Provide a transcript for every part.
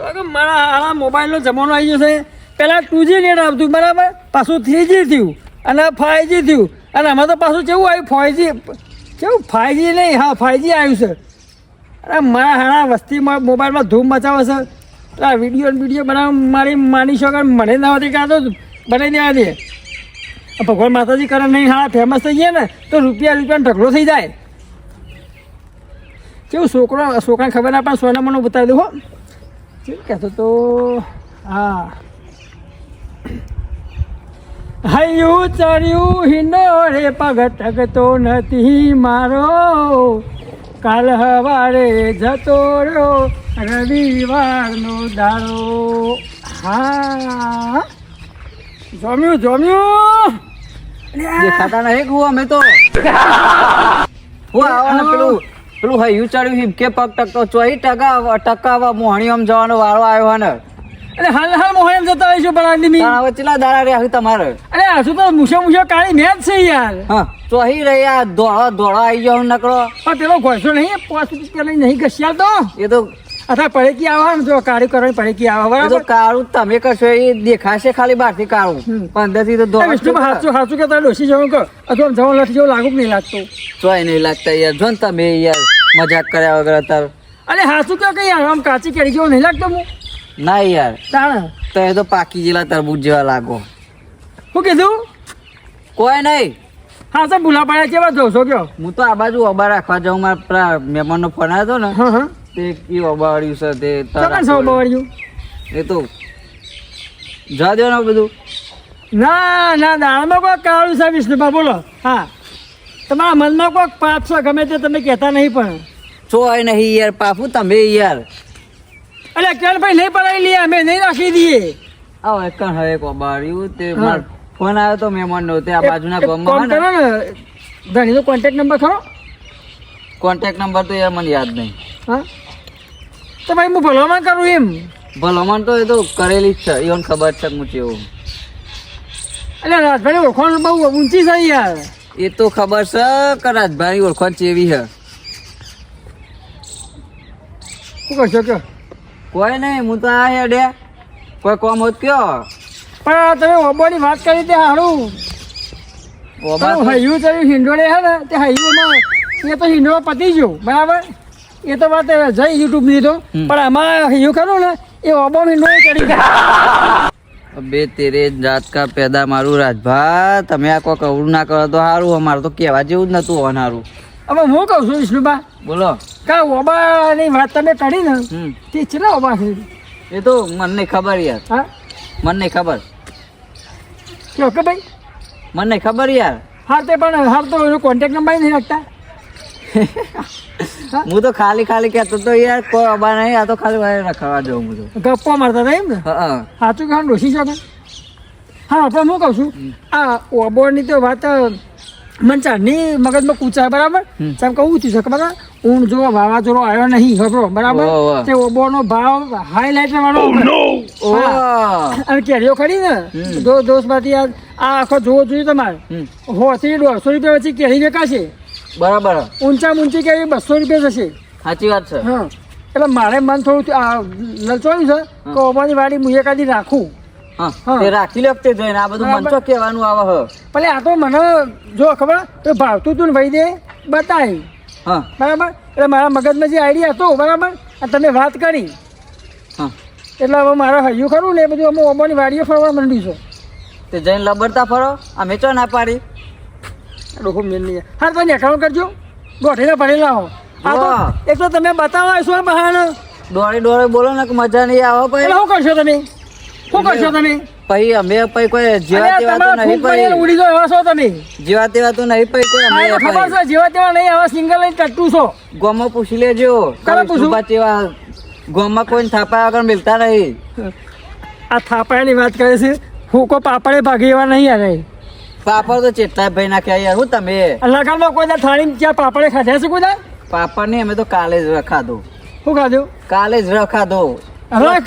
જો કે મારા આ મોબાઈલનો જમાનો આવી ગયો છે. પહેલાં ટુ જી નેટ આવતું, બરાબર? પાછું થ્રી જી થયું. અને ફાઈવ જી થયું. અને આમાં તો પાછું કેવું આવ્યું? ફાઈવ જી, કેવું? ફાઈવ જી નહીં, હા, ફાઈવ જી આવ્યું છે. અરે મારા હાણા વસ્તીમાં, મોબાઈલમાં ધૂમ મચાવે છે. આ વીડિયો વીડિયો બનાવવા મારી માની શકો મને ના હતી કાં તો બનાવી દેવા દે. ભગવાન માતાજી કરે નહીં હા ફેમસ થઈ ગયા ને, તો રૂપિયા રૂપિયાનો ઢગલો થઈ જાય. કેવું છોકરો છોકરાને ખબર ના પણ સોના મને બતાવી દઉં હો. કેવું કહેતો તો હા. હૈયું ચડ્યું હિંડોળે પગ ટકતો નથી મારો. કાલ હવારે જતો રહ્યો રવિવારનો દાડો. હા. જમ્યું જમ્યું? દેખાતા નહીં કું અમે તો. હું આવવાનું પેલું પેલું હૈયું ચડ્યું હિમકે પગ ટકતો ચોઈ ટકા ટકાવા મોહણી આમ જવાનો વાળો આવ્યો ને. અરે હાલ હાલ મોહન જતા રહીશું પણ મી હવે ચેલા દાડા રહ્યા છે તમારે. અરે હજુ તો મૂછો મૂછો કાળી મેચ છે યાર. હા ચોહી રહ્યા દોડા દોડા આવી જાવ નકળો. પણ પેલો ઘોસો નહીં પાંચ રૂપિયા નહીં ઘસ્યા તો? એ તો અથવા પડેકી આવવાનું જો કાળું કરવાની પડેકી આવે બરાબર? કાળું તમે કરશો એ દેખાશે ખાલી બહારથી કાળું. અંદરથી તો દોડો સાચું હાચું કે તારે ડોસી જવું કહો? અથવા જવા જવાનું જવું લાગુ નહીં લાગતું? જોય નહીં લાગતા યાર. જો ને તમે યાર મજાક કર્યા વગર અત્યારે. અરે સાચું કહો કે યાર આમ કાચી કેરી જેવું નહીં લાગતો હું ના યાર. તાણ? તો એ તો પાકી જેલા તરબૂજ જેવા લાગો. શું કીધું? કોઈ નહીં. હા તો ભૂલા પડ્યા કેવા જોશો કયો? હું તો આ બાજુ અબા રાખવા જાઉં મારા મહેમાનનો ફોન આવ્યો હતો ને. હા હા. તે ઈ અબાવાળ્યું છે તે તારા ચોકન સૌ એ તો જા દો ને બધું? ના ના દાળમાં કોઈ કાળું છે વિષ્ણુભા બોલો. હા. તમારા મનમાં કોઈક પાપ છે ગમે તે તમે કહેતા નહીં પણ. ચોય નહીં યાર પાપુ તમે યાર. અરે ભાઈ નહીં પડાવી લઈએ અમે નહીં રાખી દઈએ. આવો એક કણ હવે એક અબાવાળ્યું તે માર ફોન આવ્યો તો મહેમાનનો તે આ બાજુના ગામમાં ને? ધણીનો કોન્ટેક્ટ નંબર ખરો? કોન્ટેક્ટ નંબર તો યાર મને યાદ નહીં. હા. તો ભાઈ હું ભલામણ કરું એમ? ભલામણ તો એ તો કરેલી જ છે. એવું ખબર છે હું કેવું. એટલે રાજભાઈ ઓળખાણ બહુ ઊંચી છે યાર. એ તો ખબર છે કે રાજભાઈ ઓળખાણ ચેવી છે. શું કરશો કયો કોઈ નહીં હું તો આ હેડે. કોઈ કોમ હોત કયો? પણ તમે ઓબોની વાત કરી તે સારું ઓબા તો- હૈયું ચડ્યું હિંડોળે હે ને તે હૈયુંમાં એ તો હિંડોળો પતી ગયું બરાબર? એ તો વાત જઈ યુટ્યુબની તો. પણ આમાં યુ કરો ને એ ઓબામી નો ચડી બે તેરે જાત કા પેદા મારું રાજભા તમે આ કોઈ કવરું ના કરો તો સારું અમારે તો કહેવા જેવું જ નતું હોનારું હવે હું કહું છું વિષ્ણુબા? બોલો. કા ઓબાની વાત તમે કરી ને તે કેટલા ઓબા છે એ તો મને ખબર યાર. હા? મને ખબર. કયો કે ભાઈ? મને ખબર યાર. હા તે પણ હાલ તો એનો કોન્ટેક્ટ નંબર નહીં રાખતા. હું? તો ખાલી ખાલી કેતો તો યાર કોઈ અબા નહીં આ તો ખાલી વારે રખાવા દઉં હું તો. ગપ્પો મારતા હતા એમ ને? સાચું કહો ડોસી છો હા પણ હું કહું છું આ ઓબોની તો વાત મને ચારની મગજમાં કૂચાય બરાબર. તેમ કહું છું છે ખબર? ઊંઘ જો વાવાઝોડો આવ્યો નહીં ખબરો બરાબર. તે ઓબોનો ભાવ હાઈલાઇટ વાળો અને કેરીઓ ખરી ને? હમ. દો દોસ્તમાંથી આ આખો જોવો જોઈએ તમારે? હોથી દોઢસો રૂપિયા પછી કેરી વેચાશે બરાબર. ઊંચા ઊંચી કે બસો રૂપિયા જશે. સાચી વાત છે. હા. એટલે મારે મન થોડું લલચોયું છે કે ઓબાની વાડી હું એકાદી રાખું. તે રાખી લો તે જોઈને આ બધું મન તો કહેવાનું આવે હ. ભલે આ તો મને જો ખબર તો ભાવતું તું ને ભાઈ દે બતાવી હા. બરાબર? એટલે મારા મગજમાં જે આઈડિયા હતો બરાબર? અને તમે વાત કરી. હા. એટલે હવે મારે હૈયું ખરું ને એ બધું અમે ઓબાની વાડીએ ફરવા માંડ્યું છે. તે જઈને લબડતા ફરો અમે ચો ના પાડી. ડોકો મેલ નહીં હા તો એકાઉન્ટ કરજો. ગોઠીને ભરેલા હો. આ તો વાહ. તમે બતાવો છો બહાને દોડે દોડે બોલો ને મજા નહીં આવે પછી શું કરશો તમે? શું કરશો તમે? પછી અમે પછી કોઈ જેવા તેવા તો નહીં પછી ઉડી જો એવા છો તમે. જેવા તેવા તો નહીં પછી કોઈ અમે ખબર છે જેવા તેવા નહીં આવા સિંગલ લઈને ટટ્ટું છો. ગોમો પૂછી લેજો. કોને પૂછું? તેવા ગોમાં કોઈ થાપા આગળ મિલતા નહીં. આ થાપાની વાત કરે છે. હું કોઈ પાપડે ભાગી એવા નહીં આવે. પાપડ તો ચેટલા ભાઈ નાખ્યા યાર હું તમે? લગાડમાં કોઈ દા થાળી ત્યાં પાપડે ખાધા છે કોઈ દા પાપડ નહીં અમે તો કાલે જ રખાધો. શું ખાધું? કાલે જ હવે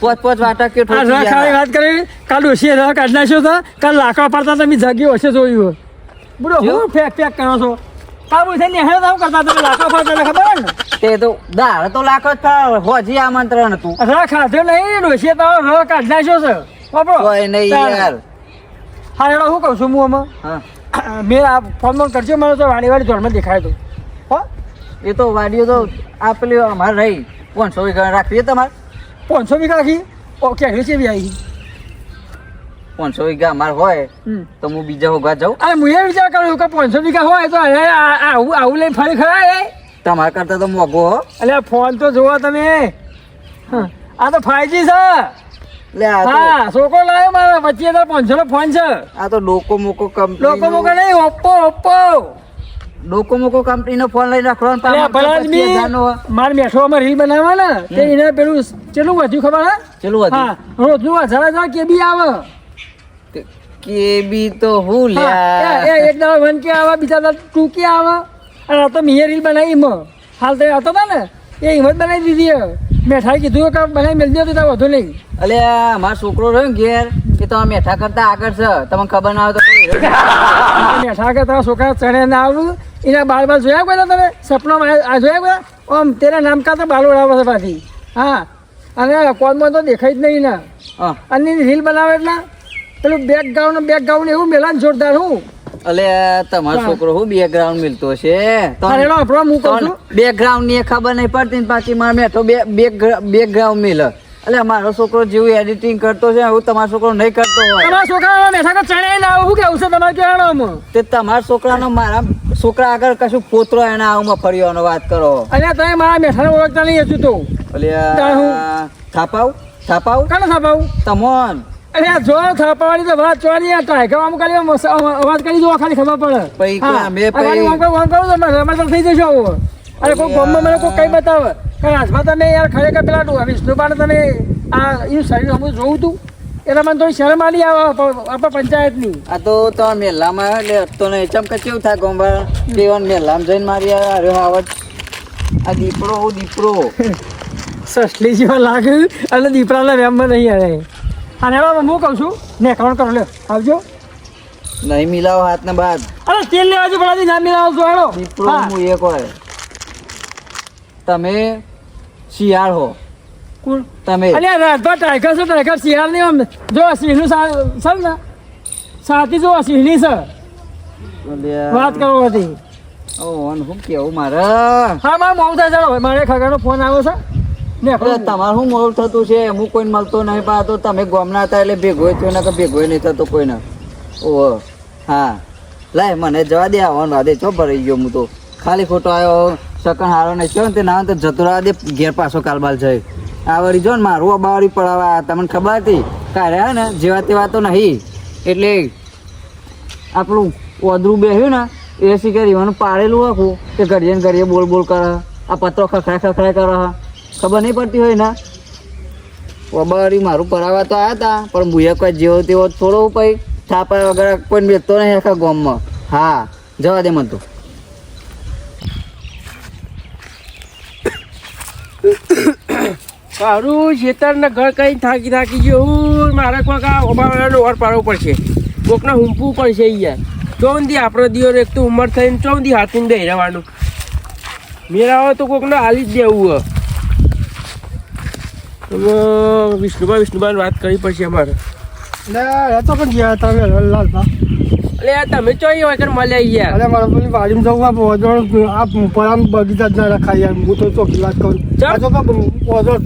પોચ પોચ વાટા કે વાત કરી. કાલ ડોશીએ રહ કાઢ નાખ્યો તો. કાલ લાકડા પડતા તમે જાગ્યો હશે જોયું બુડો? હું ફેક ફેક કરો છો? કાબુ થઈને હેડો તો કરતા તમે લાખો પડતા ખબર ને? તે તો દાળ તો લાખો જ હોજી આમંત્રણ હતું. ર ખાધો નહીં ઓછી તો રહ કાઢ નાખ્યો છે. બાપરો કોઈ નહીં યાર. હા હેડો શું કહું છું હું હા. આમાં મેં આ ફોન ફોન કરજો મને તો વાડી વાડી ધોરમાં દેખાય તો હો? એ તો વાડીઓ તો આ પેલી અમારે રહી. પાંચસો વીઘા રાખવી તમારે? પાંચસો વીઘા રાખી? ઓકે છે બી આવી પાંચસો વીઘા અમારે હોય તો હું બીજા હોગા જાઉં. અરે હું એ વિચાર કરું કે પાંચસો વીઘા હોય તો આ- આવું આવું લઈને ફરી ખરા એ? તમારા કરતા તો મોઘો હો. એટલે ફોન તો જોવો તમે. આ તો ફાઈજી છે. લે હા છોકરો લાવ્યો મારા પચીસ હજાર પાંચસો નો ફોન છે. આ તો ડોકો મોકો લોકો મોકો નહીં ઓપ્પો ઓપ્પો ડોકો મોકો કંપનીનો ફોન લઈ રાખવાનો અરે આ ભલાજ બી મારે મેઠોમાં રીલ બનાવવા ને તે એને પેલું ચેલું વધ્યું ખબર હે? ચેલું હતું હા રોજનું હજાર હજાર કે આવે. કેબી તો હું લ્યા. એક દાડો વન કે આવે બીજા દાડો ટુ કે આવે. અને આ તો મેં રીલ બનાવી હાલ તો હતો ને એ હિંમત બનાવી દીધી હે. મેં ઠાઈ કીધું કે બનાવી મેળ હતી તો વધુ નહીં. આ મારો છોકરો રહ્યો ને ઘેર કે તમે મેઠા કરતા આગળ છે? તમને ખબર ના હોય તો મેઠા કરતા છોકરા ચણે ના આવું એના બાર બાર જોયા કોઈ તમે સપનામાં આ- જોયા કોઈ? આમ તેના નામ કા તો બાલ ઉડાવે છે પાછી. હા. અને કોલમાં તો દેખાય જ નહીં ને અને રીલ બનાવે એટલે? પેલું બેક બેકગ્રાઉન્ડ બેક ગાઉન એવું મેલા ને જોરદાર હું. અલે તમારો છોકરો હું બેકગ્રાઉન્ડ મિલતો છે અરે નો આપણો હું કહું બેકગ્રાઉન્ડની ખબર નહીં પડતી ને પાછી મારે મેઠો બે બેકગ્રાઉન્ડ મિલ. અલે મારો છોકરો જેવું એડિટિંગ કરતો છે હું તમારો છોકરો નહીં કરતો હોય. તમારા છોકરા મેઠા કે ચણે ના હું કેવું છે તમારે કહેવાનું તે તમારા છોકરાનો મારા છોકરા આગળ કશું પોતરો એના આવું ફર્યોનો વાત કરો. અને તમે મારા મેઠાને ઓળખતા નહીં હતું તો. અલે થાપાવ થાપાવ. કાને થાપાવું? તમોન. અરે આ જો થાપાવાળી તો વાત ચોરી આ ટાઈગર આમ કરી અવાજ કરી જો ખાલી ખબર પડે. પઈ મે ખાલી પઈ- આમ કરો, આમ કરો તો રમત થઈ જશો. અરે કોઈ ગમ મને કોઈ કઈ બતાવે. કે આજમાં તમે યાર ખરેખર પેલા ટુ વિષ્ણુપાને તમે આ એ શરીર હું જોઉં તું. એટલે મને થોડી શરમ આલી આવે આપણા પંચાયતની. આ તો તો મેલામાં એટલે હતો નહીં. ચમકે કેવું થાય ગોંબર દેવન મેલામાં જઈને મારી અરે આવત આ દીપડો દીપડો. સસલી જેવા લાગે અને દીપડાના વેમમાં નહીં આવે. અને હવે હું કહું છું ને એકાઉન્ટ કરો લે આવજો. નહીં મિલાવો હાથને બાદ. અરે તેલ લેવા જો બળાજી ના મિલાવો છો હેડો દીપડો હું. એક હોય. તમે શિયાળ હો. કોણ? તમે. અલ્યા રાજભા ટાઈગર છે ટાઈગર શિયાળ નહીં આમ. જો સિંહનું સા- છે ને સાથી જો સિંહની છે વાત કરો હતી ઓ, શું કેવું મારે? હા મારે થાય ચાલો મારે ખગાનો ફોન આવ્યો છે. તમારું શું મોડું થતું છે? હું કોઈને મળતો નહીં પાતો તમે ગોમના હતા એટલે ભેગો થયો ને કે ભેગો નહીં થતો કોઈને. ઓહો હા. લાય મને જવા દે આવવાનું વાદે. ચો ભરાઈ ગયો હું તો. ખાલી ખોટો આવ્યો સકન હારો નહીં થયો ને તે ના તો જતો રહ્યા દે ઘેર પાછો કાલબાલ છે આ વળી જો ને મારું અબાવરી પડાવા તમને ખબર હતી? હે ને જેવા તેવા તો નહીં. એટલે આપણું ઓદરું બેહ્યું ને એ શીખે રીવાનું પાડેલું આખું કે ઘડીએ ને ઘડીએ બોલ બોલ કરે આ પત્રો ખખડાય ખખડાય કરે. ખબર નહીં પડતી હોય ના. ઓબારી મારું પરાવા તો આવ્યા હતા પણ કોઈ જેવો તેવો થોડો પછી થાપા વગર કોઈ બેસતો નહીં આખા ગામમાં. હા, જવા દે મને તો. મારું ખેતરના ઘર કઈ થાકી થાકી ગયો. હું મારે કોઈક આ ઓબાવાનો ઓર પાડવો પડશે. કોકને હુંપવું પડશે યાર ચોંધી આપણો દિયોર એક તો ઉંમર થઈને ચોંધી હાથીને દઈ રહેવાનું. મેરાવો તો કોકને હાલી જ દેવું હવે વિષ્ણુભાઈ વિષ્ણુભાઈ વાત કરી પછી અમારે. એ તો પણ ગયા હતા લાલભા. એટલે તમે ચોઈ વગર મળ્યા ગયા? અરે મારે પેલી વાડીમાં જવું આ ઓજોણ આ પરામ બગીચા જ ના રખાય યાર હું તો ચોખ્ખી વાત કરું? આ તો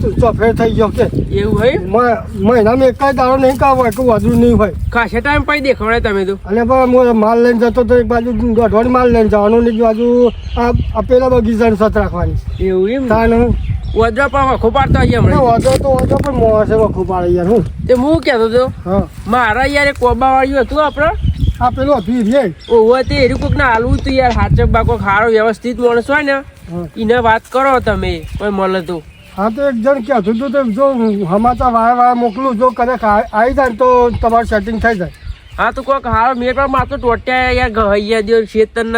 કે ચોફેર થઈ ગયો કે. એવું હોય મહિનામાં એક જ દાડો નહીં કામ હોય કે નહીં હોય. ખાસા ટાઈમ પછી દેખાડે તમે તો. અને પણ હું માલ લઈને જતો તો એક બાજુ દોઢવાડ માલ લઈને જવાનું ને એક બાજુ આ પેલા બગીચાની સત રાખવાની. એવું એમ? તાન હું પણ વખો પાડતા હમણાં ઓજો તો ઓજો પણ મોસે વખું પાડે યાર હું. તે હું કહેતો તો મારા યાર કોબા વાળ્યું હતું આપણે. આ પેલું હતું રે. ઓવા તે એરું કોક ના હાલવું તું યાર હાચક બાકો ખારો વ્યવસ્થિત માણસ હોય ને એને વાત કરો તમે કોઈ મળે તો. હા તો એક જણ કહેતું હતું તો જો હમાતા વાયા વાયા મોકલું જો કદાચ આવી જાય તો તમારું સેટિંગ થઈ જાય. હા તો કોઈક હારો મેં પણ માથું ટોટ્યા યાર ગહૈયા દો શેતન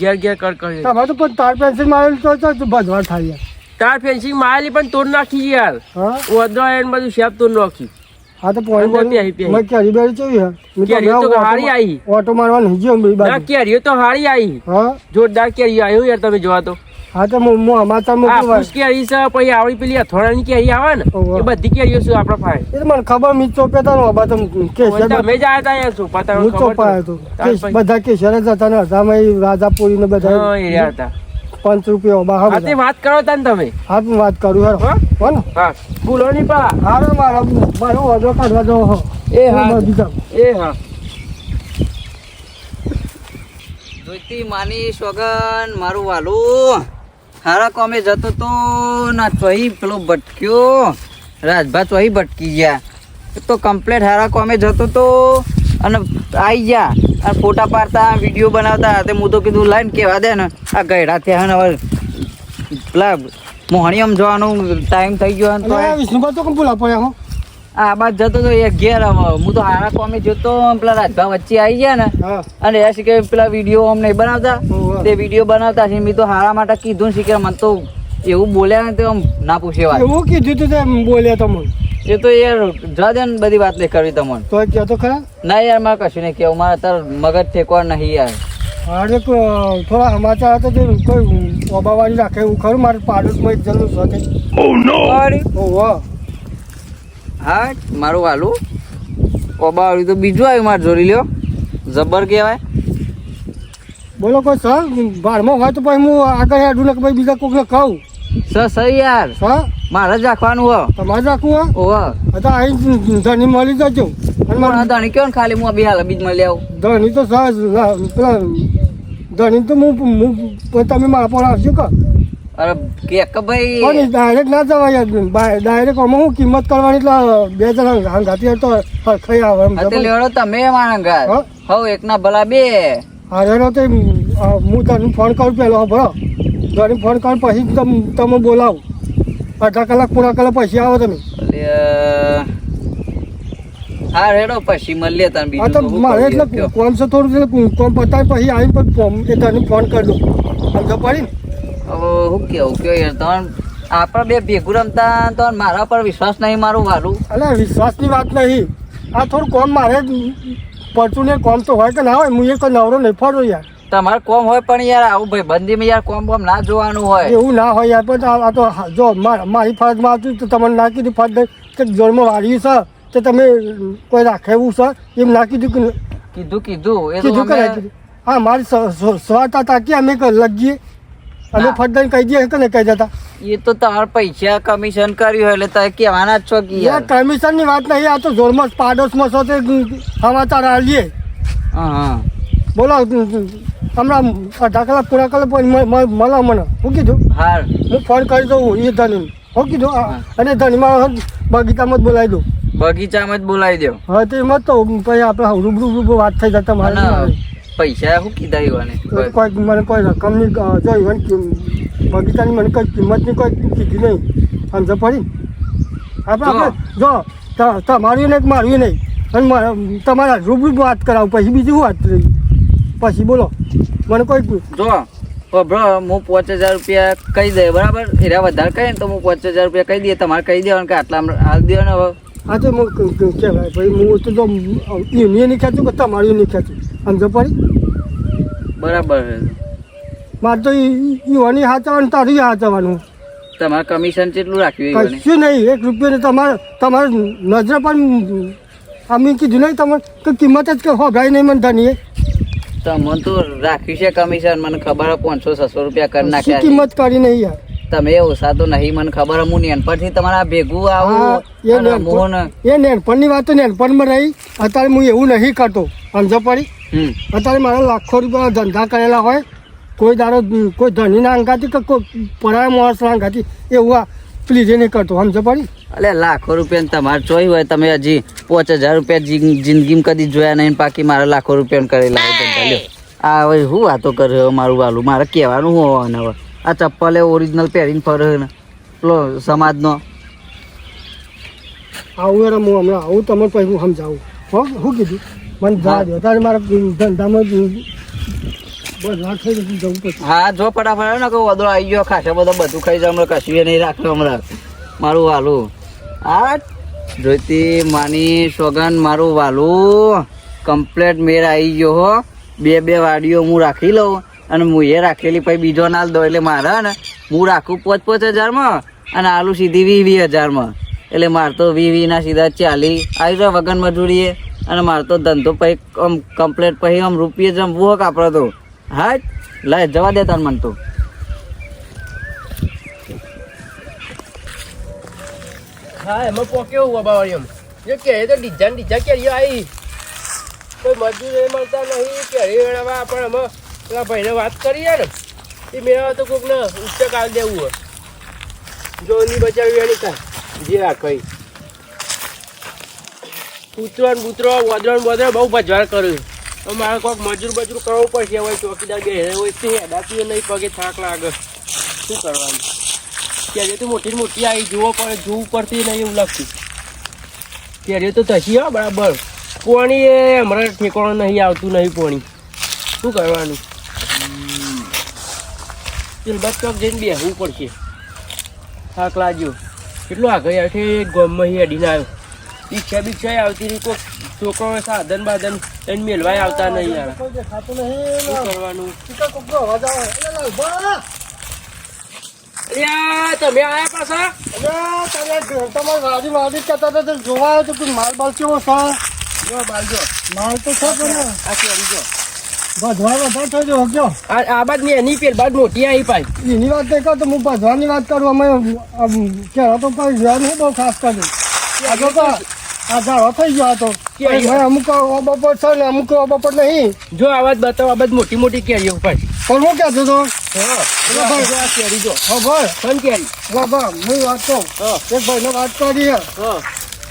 ઘેર ઘેર કર કર તમારે તો પણ તાર પેન્સિલ મારેલું તો તો થાય યાર. તાર ફેન્સિંગ મારેલી પણ તોડ નાખી યાર. હા? ઓદરા એને બધું શેપ તોડ નાખી. હા તો પોઈન્ટ અંદર આવી પ્યાહી. મેં કેરી બેરી ચોઈ હે મેં તો તો હારી આવી. ઓટો મારવા નહીં ગયો મેં ના કેરી તો હારી આવી હા? જોરદાર કેરી આવ્યો યાર તમે જોવા તો. હા તો હું હું મોકલું ફૂસ કેરી છે પછી આવડી પેલી અથોડાની કેરી આવે ને એ બધી કેરીઓ શું આપણા પાસે. એ તો મને ખબર મી ચોપે હતા ને બાબા કે તમે જ આયા તા યાર શું? પતા હું ચોપાયો કેસ- બધા કેસર જ હતા ને રાજાપુરી ને હા બધા એ યાર હતા પાંચ રૂપિયા ઓબા હા હા તે બધા. વાત કરો તા તમે. હા વાત કરું હેર હો? હો ને હા. ભૂલો નહીં પા. હારો મારો મારો ઓર્ડર કાઢવા દો એ હા એ હા. જોઈતી માની સોગન મારું વાલું. હારા કોમે જતો તો ના ચોહી પેલો ભટક્યો. રાજભા ચોહી ભટકી ગયા. તો કમ્પ્લેટ હારા કોમે જતો તો અને આવી ગયા. અને ફોટા પાડતા વીડિયો બનાવતા તે હું તો કીધું લાઈન કેવા દે ને? આ ગયડા ત્યાં હવે પેલા મોહણીયમ જવાનું ટાઈમ થઈ ગયો તો વિષ્ણુભાઈ તો કેમ બોલા પડ્યા હું? આ બાદ જતો તો એક ઘેર હું તો હારા કોમે જોતો પેલા રાજભા વચ્ચે આવી ગયા ને અને એ શીખે પેલા વીડિયો અમને બનાવતા તે વીડિયો બનાવતા છે મેં તો હારા માટે કીધું શીખે મને તો એવું બોલ્યા ને તો આમ ના પૂછે વાત. એવું કીધું તું બોલ્યા તમને એ તો યાર જવા દે ને બધી વાત નહીં કરવી તમને. તો કહો તો ખરા? ના યાર મારે કશું નહીં કેવું મારે તાર મગજ ઠેકવા નહીં યાર. હારે થોડા સમાચાર હતા જે કોઈ ઓબાવાની રાખે એવું ખરું? મારે પાડોશમાં એક જણનું સાથે અરે, ઓહો હા મારું વાલું. ઓબા વાળું તો બીજું આવ્યું મારે જોડી લ્યો. જબર કહેવાય. બોલો કોઈ સર બારમાં હોય તો પછી હું આગળ હેડું ને કે ભાઈ બીજા કોઈને કહું. સર સર યાર. સર? મારે જ રાખવાનું હો. તમારે રાખવું હો? ઓહો. તો અહીં ધણી મળી જજો. અને ધણી કયો ને ખાલી હું બી હાલ બીજ મળી આવું ધણી તો સર પેલા ધણી તો હું હું તમે મારા પર આવશો કે. અરે કે કે ભાઈ? પણ ડાયરેક્ટ ના જવાય. ડાયરેક્ટ આમાં હું કિંમત કરવાની એટલે બે જણા હંગાતી તો ખઈ આવે એમ હા તે લેવડો તમે હો? હવ એકના ભલા બે. હારેલો તો હું તને ફોન કરું પેલો ભરો ઘરે ફોન કરું પછી તમ તમે બોલાવો. અડધા કલાક પૂરા કલાક પછી આવો તમે. હા રેડો પછી મળીએ તને બીજું તો તો મારે એટલે કોમ છે થોડું એટલે કોમ પતાવી પછી પછી ફોન એ તને ફોન કરી દઉં. સમજો પડી ને હવે હું કેવું કયો યાર તણ આપણા બે ભેગું રમતા તો મારા પર વિશ્વાસ નહીં મારું વાલું અલે વિશ્વાસની વાત નહીં. આ થોડું કોમ મારે પડતું ને કોમ તો હોય કે ના હોય હું એક નવરો નહીં ફરો યાર. તમારે કોમ હોય પણ યાર આવું ભાઈ બંદીમાં યાર કોમ બોમ ના જોવાનું હોય. એવું ના હોય યાર પણ આ તો જો મારી ફરજમાં આવતું તો તમને ના કીધું ફરજ કે જોડમાં વાળ્યું છે તો તમે કોઈ રાખે એવું છે એમ ના કીધું કે કીધું કીધું. એ કીધું કે હા મારી સ્વાર્થ હતા કે અમે લગીએ. અમે ફરજન કહી દઈએ કે કહી જતા એ તો તમારે પૈસા કમિશન કર્યું હોય એટલે તમે કહેવાના જ છો કે યાર. કમિશનની વાત નહીં આ તો જોરમાં પાડોશમાં છો તે સમાચાર આવીએ હા હા. બોલો હમણાં અડધા કલાક પૂરા કલાક પછી મ- મળો મને. શું કીધું? હું ફોન કરી દઉં એ કીધું આ- હા. અને ધણીમાં બગીચામાં જ બોલાવી દઉં. બગીચામાં જ બોલાવી દો. હવે તો એમાં તો પછી આપણે રૂબરૂ રૂબરૂ વાત થઈ જતા મારે. પૈસા શું કીધા ઈવાને? કોઈ મને કોઈ રકમની જો ઇવન બગીચાની મને કોઈ કિંમતની કોઈ કીધી નહીં. સમજ પડી? આપણે જો. તમારું નહીં મારું નહીં. અને મારે- તમારા રૂબરૂ વાત કરાવું. પછી બીજું વાત રહી? પછી બોલો. મને કોઈ જો બ્રો હું પાંચ હજાર રૂપિયા કહી દે બરાબર? એરા વધારે કહે ને તો હું પાંચ હજાર રૂપિયા કહી દઈએ તમારે કહી દેવાનું કે આટલા હાલ દે ને હવે. હા તો હું કહેવાય ભાઈ હું તો જો એમને નહીં ખેંચું કે તમારું નહીં ખેંચું સમજો પડી. બરાબર. મારે તો યુવાની હાચવાનું તારી હાચવાનું તમારે કમિશન કેટલું રાખ્યું? કશું નહીં એક રૂપિયાને તમારે તમારે નજરે પણ અમે કીધું નહીં તમારે કિંમત જ કે હોભરાય નહીં મને ધણીએ તમને તો રાખ્યું છે કમિશન મને ખબર પાંચસો છસો રૂપિયા કરી નાખ્યા. કિંમત કરી નહીં યાર? તમે ઓછા તો નહીં મને ખબર હે, નેનપણથી તમારા ભેગું આવું એ નેનપણની વાત તો નેનપણમાં રહી. અત્યારે હું એવું નહીં કરતો. સમજો પડી? અત્યારે મારા લાખો રૂપિયા ધંધા કરેલા હોય કોઈ દારો કોઈ ધણીના અંગાથી કે કોઈ પરાયા માણસના અંગાથી એવું આ પ્લીઝ નહીં કરતો સમજો પડી અલે લાખો રૂપિયા તમારે જોઈ હોય. તમે હજી પાંચ હજાર રૂપિયા જિં- જિંદગીમાં કદી જોયા નહીં બાકી મારે લાખો રૂપિયા કરેલા આ હવે શું વાતો કરે મારું વાલું? મારે કહેવાનું હોવાનું હવે? આ ચપ્પલે ઓરિજિનલ પહેરીને ફરે ને. પેલો સમાજનો. આવું યાર હું હમણાં આવું તમને પછી હું સમજાવું. હો શું કીધું? મને જવા દો તારે મારા ધંધામાં બસ વાત થઈ જશે જવું પછી હા, જો ફટાફટ ને, કહું વધુ આવી ગયો ખાસા બધો, બધું ખાઈ જાય હમણાં કશું નહીં રાખ્યું હમણાં. મારું વાલું. હા જોઈતી માની સોગન મારું વાલું. કમ્પ્લેટ મેર આવી ગયો, હો. બે બે વાડીઓ હું રાખી લઉં અને હું એ રાખેલી પછી બીજો ના દો એટલે મારે ને, હું રાખું પોચ પોચ હજારમાં અને આલુ સીધી વી વી હજારમાં. એટલે મારે તો વી વી સીધા ચાલી. આવી જાય વગન મજૂરીએ. અને મારે તો ધંધો પછી કમ્પ્લેટ પછી આમ રૂપિયે જમવું હોક આપણે તો. હા લાય, જવા દે તાર મન તું. હા, એમાં પોકે કેવું બાબા એમ? જે કે તો ડિઝાઇન ડિઝાઇન કેરીઓ આવી કોઈ મજૂર મળતા નહીં કેરી વેળાવા પણ અમે પેલા ભાઈને વાત કરીએ ને. એ મેળવા તો કોઈકને ઉચ્ચક આવી દેવું હોય. જો એની બચાવી એની કાંઈ. જે રાખો કૂતરો ને બૂતરો વદરો ને બહુ ભજવાર કર્યું. તો મારે કોઈક મજૂર બજૂર કરવું પડશે, હવે ચોકીદાર બે હોય તે હેડાતી નહીં પગે થાક લાગે. શું કરવાનું? ત્યારે તો મોટી મોટી આવી, જુઓ પડે જોવું પડતી નહીં એવું લાગતું ત્યારે તો થશી હો, બરાબર. પોણી એ હમણાં ઠેકાણું નહીં, આવતું નહીં પોણી. શું કરવાનું? ચિલબત ચોક જઈને બેસવું પડશે. થાક લાગ્યો. કેટલો આગળ છે ગમમાં અડીને આવ્યો. રિક્ષા બીચ્છા આવતી નહીં. કોઈ છોકરો સાધન બાધન એને મેળવાય આવતા નહીં યાર. શું કરવાનું? તમે આયા પાછા? જોવા માલ બાલ કેવો જો બાલજો માલ તો છે આ. કેરી જો. આ આ બાદની એની પેલ બાદ મોટી આવી પાઈ. એની વાત નહીં તો હું ભજવાની વાત કરું અમે તો કોઈ જોયા બહુ ખાસ કરી તો આ ઝાડો થઈ ગયો હતો? અમુક બપોર છે ને અમુક બપોર નહીં. જો આ વાત બતાવો આ બાદ મોટી મોટી કેરીઓ ઉપર પણ હું કહેતો હતો કેરી જો. ખબર ભાઈ. કેરી. બાબા હું વાત કહું. એક ભાઈને વાત કરી હે.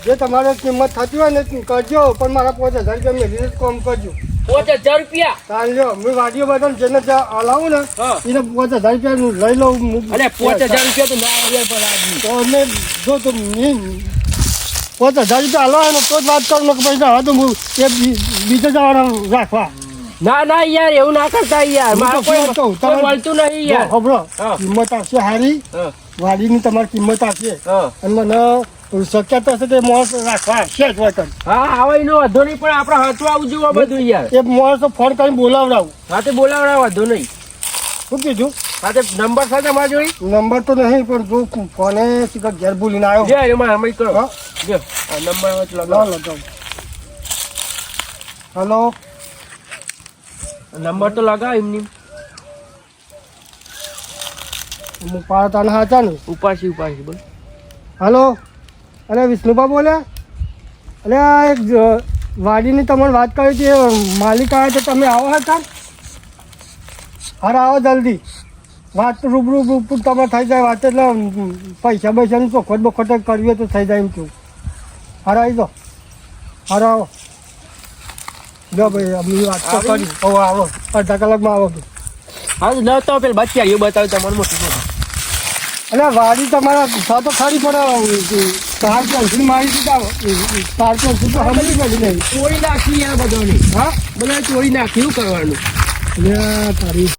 જે તમારે કિંમત થતી હોય ને કરજો પણ મારા પાંચ હજાર રૂપિયા મેળવીને કોમ કામ કરજો. પાંચ હજાર રૂપિયા? તાન હું વાડીઓ બધા જેને હલાવું ને એને પાંચ હજાર રૂપિયા લઈ લઉં. અરે પાંચ હજાર રૂપિયા તો ના આવે પણ તો અમે જો તો મેં પાંચ હજાર રૂપિયા આવે તો જ વાત કરું કે પૈસા હવે તો હું એ બીજે જવાના રાખવા. ના ના યાર એવું ના કરતા યાર. મારો તો કોઈ મળતું નહીં યાર. ખબરો. કિંમત આવશે હારી વાડીની તમારી કિંમત આવશે. અને મને શક્યતા હશે કે મોસ રાખવા આવશે જ વતન હા આવે એનો વાંધો નહીં પણ આપણે હાથું આવું જોવા બધું યાર. એ માણસો ફોન કરીને બોલાવડાવું. સાથે બોલાવડાવ વાંધો નહીં. શું કીધું? સાથે નંબર સાથે મારા જોઈ નંબર તો નહીં પણ જો ફોને ઘેર ભૂલીને આવ્યો? એમાં અમે કરો. હા. જો આ નંબર હવે તો લગાવો લગાવ હલો નંબર તો લગાવ એમની હું પાડતા હતા ને ઉપાસી ઉપાસી બોલ હલો અરે વિષ્ણુભા બોલ્યા અરે આ એક વાડીની તમને વાત કરી હતી માલિક આવ્યા છે તમે આવો હતા હારે આવો જલ્દી વાત રૂબરૂ રૂબરૂ તમે થઈ જાય વાત એટલે પૈસા પૈસાની ચોખવટ બોખવટ કરવી હોય તો થઈ જાય એમ કેવું હારે આવી જાઓ હારે આવો. જો ભાઈ વાત તો કરી. હવે આવો. અડધા કલાકમાં આવો હા ન તો પેલા બચ્યા એ બતાવ તમારું મોટું અને વાડી તમારા થા તો ખરી પડે. તાર પેન્સિલ મારી દીધા તાર પેન્સિલ તો સમજી ગઈ. નહીં ચોરી નાખી આ બધાની. હા? બધા ચોરી નાખી શું કરવાનું? તારી